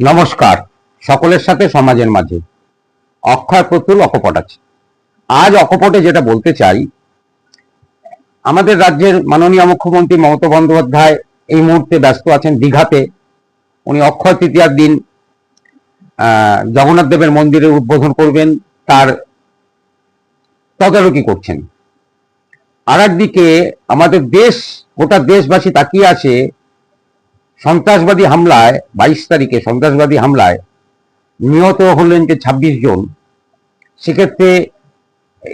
নমস্কার, সকলের সাথে সমাজের মাঝে। অক্ষয় প্রতুল অকপট আছে। আজ অকপটে যেটা বলতে চাই, আমাদের রাজ্যের মাননীয় মুখ্যমন্ত্রী মমতা বন্দ্যোপাধ্যায় এই মুহূর্তে ব্যস্ত আছেন দীঘাতে। উনি অক্ষয় তৃতীয়ার দিন জগন্নাথ দেবের মন্দিরের উদ্বোধন করবেন, তার তদারকি করছেন। আর একদিকে আমাদের দেশ, গোটা দেশবাসী তাকিয়ে আছে সন্ত্রাসবাদী হামলায়, বাইশ তারিখে সন্ত্রাসবাদী হামলায় নিহত হলেন যে ছাব্বিশ জন। সেক্ষেত্রে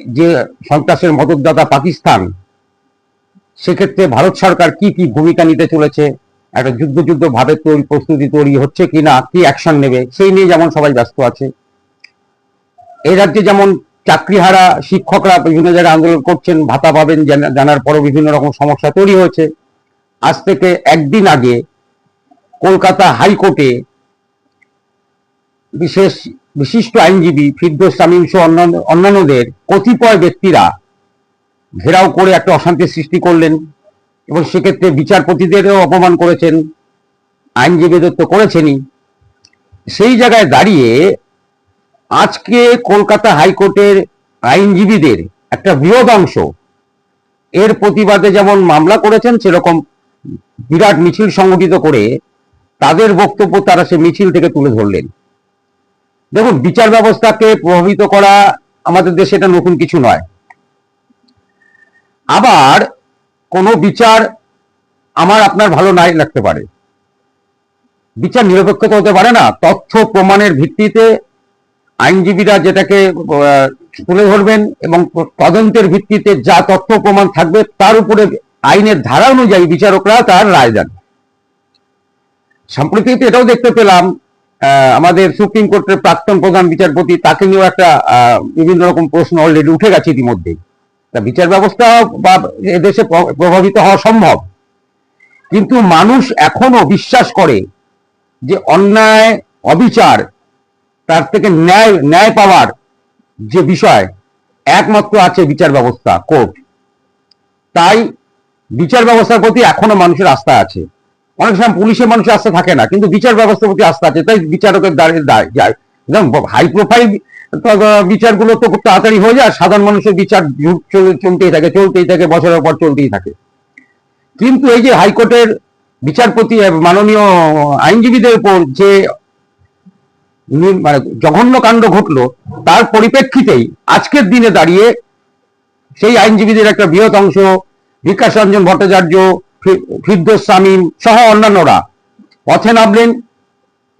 যে সন্ত্রাসের মদতদাতা পাকিস্তান, সেক্ষেত্রে ভারত সরকার কি কি ভূমিকা নিতে চলেছে? একটা যুদ্ধ যুদ্ধ ভাবে তৈরি প্রস্তুতি তৈরি হচ্ছে কিনা, কি অ্যাকশন নেবে? সেই নিয়ে যেমন সবাই ব্যস্ত আছে। এই রাজ্যে যেমন চাকরিহারা শিক্ষকরা বিভিন্ন জায়গায় আন্দোলন করছেন, ভাতা পাবেন জানা- জানার পরও বিভিন্ন রকম সমস্যা তৈরি হয়েছে। আজ থেকে একদিন আগে কলকাতা হাইকোর্টে বিশেষ, বিশিষ্ট আইনজীবী ফিরদোস তামিম সহ অন্যান্য, অন্যান্যদের কতিপয় ব্যক্তিরা ঘেরাও করে একটা অশান্তির সৃষ্টি করলেন এবং সেক্ষেত্রে বিচারপতিদেরও অপমান করেছেন, আইনজীবীদের তো করেছেনই। সেই জায়গায় দাঁড়িয়ে আজকে কলকাতা হাইকোর্টের আইনজীবীদের একটা বৃহৎ অংশ এর প্রতিবাদে যেমন মামলা করেছেন, সেরকম বিরাট মিছিল সংগঠিত করে তাদের বক্তব্য তারা সে মিছিল থেকে তুলে ধরলেন। দেখুন, বিচার ব্যবস্থাকে প্রভাবিত করা আমাদের দেশে এটা নতুন কিছু নয়। আবার কোনো বিচার আমার আপনার ভালো নাই লাগতে পারে। বিচার নিরপেক্ষ তো হতে পারে না, তথ্য প্রমাণের ভিত্তিতে আইনজীবীরা যেটাকে তুলে ধরবেন এবং তদন্তের ভিত্তিতে যা তথ্য প্রমাণ থাকবে, তার উপরে আইনের ধারা অনুযায়ী বিচারকরা তার রায় দেন। সম্প্রতি তো এটাও দেখতে পেলাম আমাদের সুপ্রিম কোর্টের প্রাক্তন প্রধান বিচারপতি, তাকে নিয়েও একটা বিভিন্ন রকম প্রশ্ন অলরেডি উঠে গেছে ইতিমধ্যেই। তা বিচার ব্যবস্থা বা এদেশে প্রভাবিত হওয়া সম্ভব। কিন্তু মানুষ এখনও বিশ্বাস করে যে অন্যায়, অবিচার, তার থেকে ন্যায় ন্যায় পাওয়ার যে বিষয়, একমাত্র আছে বিচার ব্যবস্থা, কোর্ট। তাই বিচার ব্যবস্থার প্রতি এখনও মানুষের আস্থা আছে। অনেক সময় পুলিশের মানুষ আস্থা থাকে না, কিন্তু বিচার ব্যবস্থার প্রতি আস্থা আছে, তাই বিচারকের দাঁড়িয়ে দাঁড় যায়। হাই প্রোফাইল বিচারগুলো তো খুব তাড়াতাড়ি হয়ে যায় সাধারণ মানুষের বিচার চলতেই থাকে চলতেই থাকে, বছরের পর চলতেই থাকে। কিন্তু এই যে হাইকোর্টের বিচারপতি মাননীয় আইনজীবীদের উপর যে মানে জঘন্য কাণ্ড ঘটলো, তার পরিপ্রেক্ষিতেই আজকের দিনে দাঁড়িয়ে সেই আইনজীবীদের একটা বৃহৎ অংশ, বিকাশ রঞ্জন ভট্টাচার্য ফিরদোস সামিম সহ অন্যান্যরা। পথে নামলেন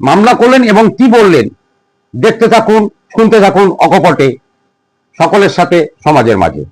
মামলা করলেন এবং কি বললেন? দেখতে থাকুন, শুনতে থাকুন অকপটে সকলের সাথে সমাজের মাঝে।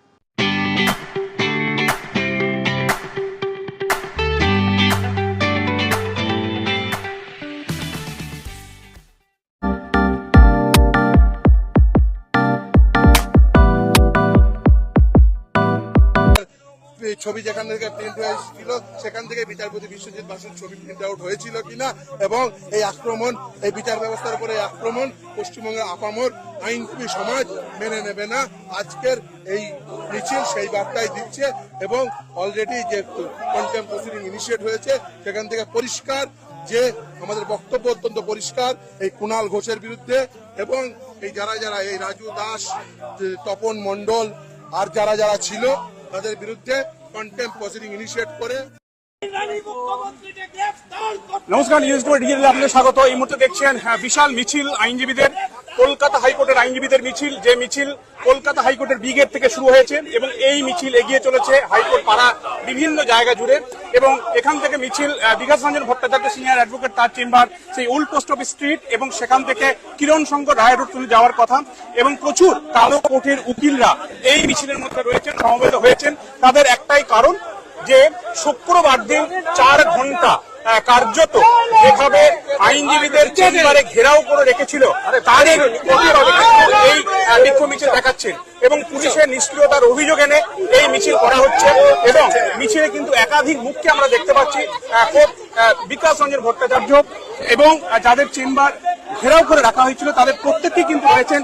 ছবি যেখান থেকে প্রিন্ট হয়েছিল, সেখান থেকে বিচারপতি বিশ্বজিৎ বাসুর ছবি প্রিন্ট আউট হয়েছিল কিনা এবং এই আক্রমণ, এই বিচার ব্যবস্থার উপরে আক্রমণ পশ্চিমবঙ্গের আপামর আইনজীবী সমাজ মেনে নেবে না। আজকের এই মিছিল সেই বার্তাই দিচ্ছে এবং অলরেডি যে কন্টেম্প প্রসিডিং ইনিশিয়েট হয়েছে, সেখান থেকে পরিষ্কার যে আমাদের বক্তব্য অত্যন্ত পরিষ্কার, এই কুণাল ঘোষের বিরুদ্ধে এবং এই যারা যারা এই রাজু দাস তপন মণ্ডল আর যারা যারা ছিল, তাদের বিরুদ্ধে কন্টেম্প প্রসিডিং ইনিশিয়েট করে। নমস্কার নিউজ টোয়েন্টি আপনাদের স্বাগত। এই মুহূর্তে দেখছেন হ্যাঁ, বিশাল মিছিল আইনজীবীদের। কলকাতা হাইকোর্টের আইনজীবীদের মিছিল, যে মিছিল কলকাতা হাইকোর্টের ব্রিগেড থেকে শুরু হয়েছে এবং এই মিছিল এগিয়ে চলেছে হাইকোর্ট পাড়া বিভিন্ন জায়গা জুড়ে এবং এখান থেকে মিছিল বিকাশ রঞ্জন ভট্টাচার্য সিনিয়র অ্যাডভোকেট তার চেম্বার, সেই ওল্ড পোস্ট অফিস স্ট্রিট এবং সেখান থেকে কিরণ শঙ্কর রায় রোড পর্যন্ত যাওয়ার কথা এবং প্রচুর কালো কোর্টের উকিলরা এই মিছিলের মধ্যে রয়েছেন, সমবেত হয়েছেন। তাদের একটাই কারণ যে শুক্রবার দিন চার ঘণ্টা কার্যত যেভাবে আইনজীবীদের চেম্বারে ঘেরাও করে রেখেছিল প্রতিবাদে এই বিক্ষোভ মিছিল দেখাচ্ছেন এবং পুলিশের নিষ্ক্রিয়তার অভিযোগ এনে এই মিছিল করা হচ্ছে এবং মিছিলে কিন্তু একাধিক মুখকে আমরা দেখতে পাচ্ছি কোর্ট, বিকাশ রঞ্জন ভট্টাচার্য এবং যাদের চেম্বার ঘেরাও করে রাখা হয়েছিল তাদের প্রত্যেকেই কিন্তু রয়েছেন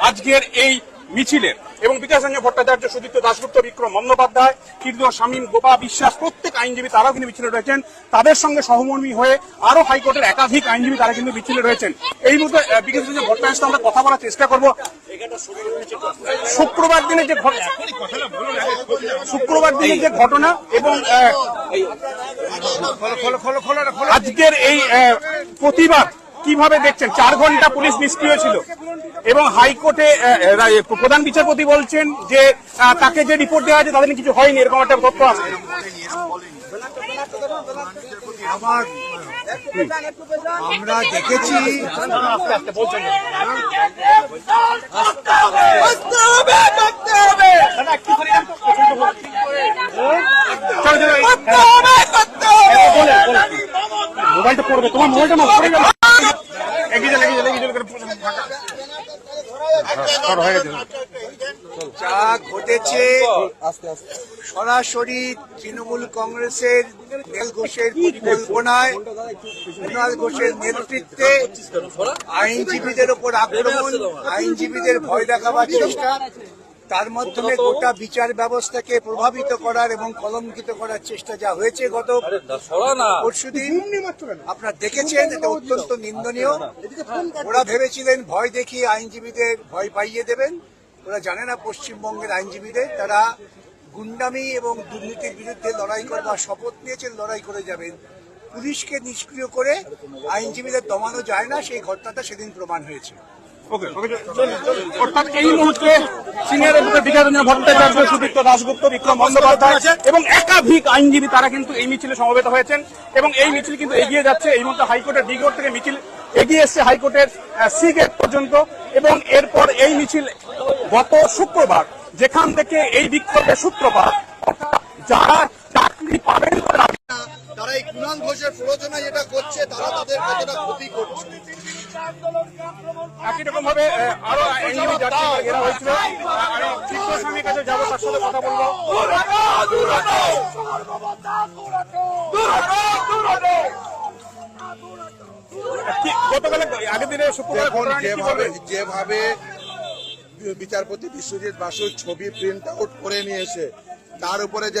আজকের এই মিছিলের। এবং বিকাশ রঞ্জন ভট্টাচার্য সুদীপ্ত দাশগুপ্ত বিক্রম বন্দ্যোপাধ্যায় কীর্তন শামীম গোপা বিশ্বাস প্রত্যেক আইনজীবী তারাও কিন্তু মিছিলে রয়েছেন। তাদের সঙ্গে সহমর্মী হয়ে আরও হাইকোর্টের একাধিক আইনজীবী তারা কিন্তু মিছিলে রয়েছেন। এই মুহূর্তে আহ, বিকাশ রঞ্জন ভট্টাচার্য সাথে আমরা কথা বলার চেষ্টা করব। শুক্রবার দিনে যে ঘটনা শুক্রবার দিনে যে ঘটনা এবং আজকের এই প্রতিবাদ কীভাবে দেখছেন চার ঘণ্টা পুলিশ নিষ্ক্রিয় ছিল এবং হাইকোর্টে প্রধান বিচারপতি বলছেন যে তাকে যে রিপোর্ট দেওয়া আছে তাদের কিছু হয়নি এরকম একটা তথ্য আছে আমরা দেখেছি। মোবাইলটা পড়বে তোমার মোবাইলটা এগিয়ে চলে এগিয়ে চলে এগিয়ে চলে করে ফাঁকা। সর, হয়ে গেছে। যা ঘটেছে সরাসরি তৃণমূল কংগ্রেসের নেল ঘোষের পরিকল্পনায়। কুণাল ঘোষের নেতৃত্বে আইনজীবীদের ওপর আক্রমণ আইনজীবীদের ভয় দেখাবার চেষ্টা। তার মাধ্যমে গোটা বিচার ব্যবস্থাকে প্রভাবিত করার এবং কলঙ্কিত করার চেষ্টা যা হয়েছে গত পরশুদিন। আপনারা দেখেছেন এটা অত্যন্ত নিন্দনীয়। ওরা ভেবেছিলেন ভয় দেখিয়ে আইনজীবীদের ভয় পাইয়ে দেবেন। ওরা জানে না পশ্চিমবঙ্গের আইনজীবীদের। তারা গুন্ডামি এবং দুর্নীতির বিরুদ্ধে লড়াই করবার শপথ নিয়েছেন লড়াই করে যাবেন। পুলিশকে নিষ্ক্রিয় করে আইনজীবীদের দমানো যায় না সেই ঘটনাটা সেদিন প্রমাণ হয়েছে। অর্থাৎ এই মুহূর্তে সিনিয়র ভট্টাচার্য, সুদীপ্ত বিক্রম বন্দ্যোপাধ্যায় এবং একাধিক আইনজীবী তারা কিন্তু এই মিছিলে সমবেত হয়েছেন এবং এই মিছিল কিন্তু এগিয়ে যাচ্ছে। এই মুহূর্তে হাইকোর্টের থেকে মিছিল এগিয়ে এসছে হাইকোর্টের সি গেট পর্যন্ত এবং এরপর এই মিছিল গত শুক্রবার যেখান থেকে এই বিক্ষোভের সূত্রপাত যারা চাকরি পাবেন তারা এই কুণাল ঘোষের করছে, তারা তাদের কতটা ক্ষতি করছে। একই রকম ভাবে আরও আইনজীবী যাচ্ছে এরা হয়েছিল। আমি চিত্তস্বামীর কাছে যাব তার সাথে কথা বলব। কি আগের দিনে শুক্রবার দেখুন ঘটনাটি কি যেভাবে যেভাবে বিচারপতি বিশ্বজিৎ বাসুর ছবি প্রিন্ট আউট করে নিয়েছে তার উপরে যে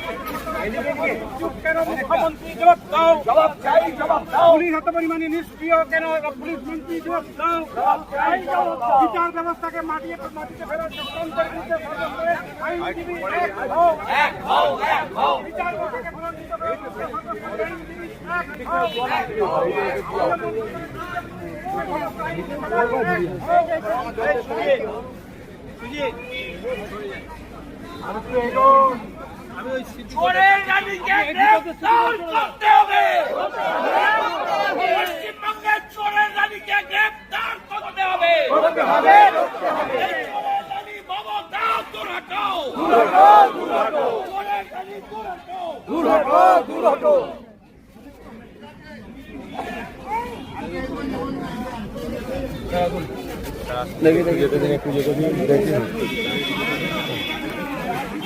অব্দি আচ্ছা না না এই- ওটা হয়ে গেছে ওইটা থেকে বেরোতে লম্বা লম্বা পুলিশ এত পরিমাণে নিষ্ক্রিয় কেন পুলিশ মন্ত্রী জবাব দাও বিচার ব্যবস্থাকে মাটিয়ে মাটিতে ফেরার চক্রান্তের বিরুদ্ধে সরকার করে আইনজীবী এক হও এক হও এক হও বিচার ব্যবস্থাকে ফেরার আইনজীবী এক হও চোরের রানীকে গ্রেফতার করতে হবে। পশ্চিমবঙ্গের চোরের রানীকে গ্রেফতার করতে হবে। এই চোরের রানী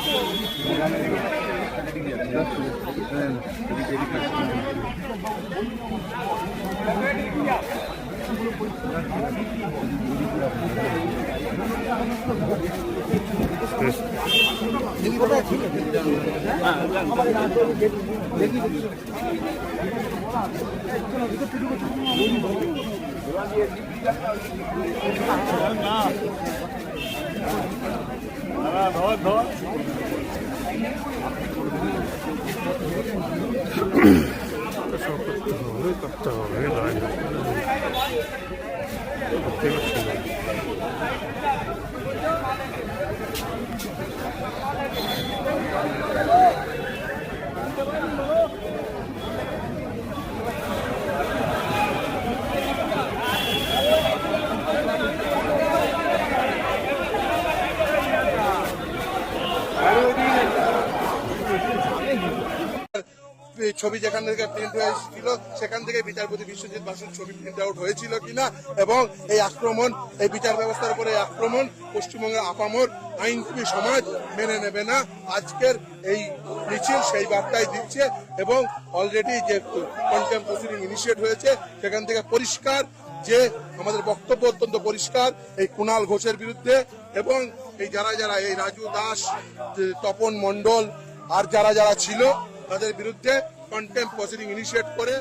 মমতা দূর হটাও চোরের রানী দূর হটাও এই ছবি যেখান থেকে প্রিন্ট হয়েছিল সেখান থেকে বিচারপতি বিশ্বজিৎ বাসুর ছবি প্রিন্ট আউট হয়েছিল কিনা এবং এই আক্রমণ, এই বিচার ব্যবস্থার উপরে এই আক্রমণ পশ্চিমবঙ্গের আপামর আইনজীবী সমাজ মেনে নেবে না। আজকের এই মিছিল সেই বার্তাই দিচ্ছে এবং অলরেডি যে কন্টেম্প প্রসিডিং ইনিশিয়েট হয়েছে, সেখান থেকে পরিষ্কার যে আমাদের বক্তব্য অত্যন্ত পরিষ্কার এই কুণাল ঘোষের বিরুদ্ধে এবং এই যারা যারা এই রাজু দাস তপন মণ্ডল আর যারা যারা ছিল তাদের বিরুদ্ধে কন্টেম্প প্রসিডিং ইনিশিয়েট করে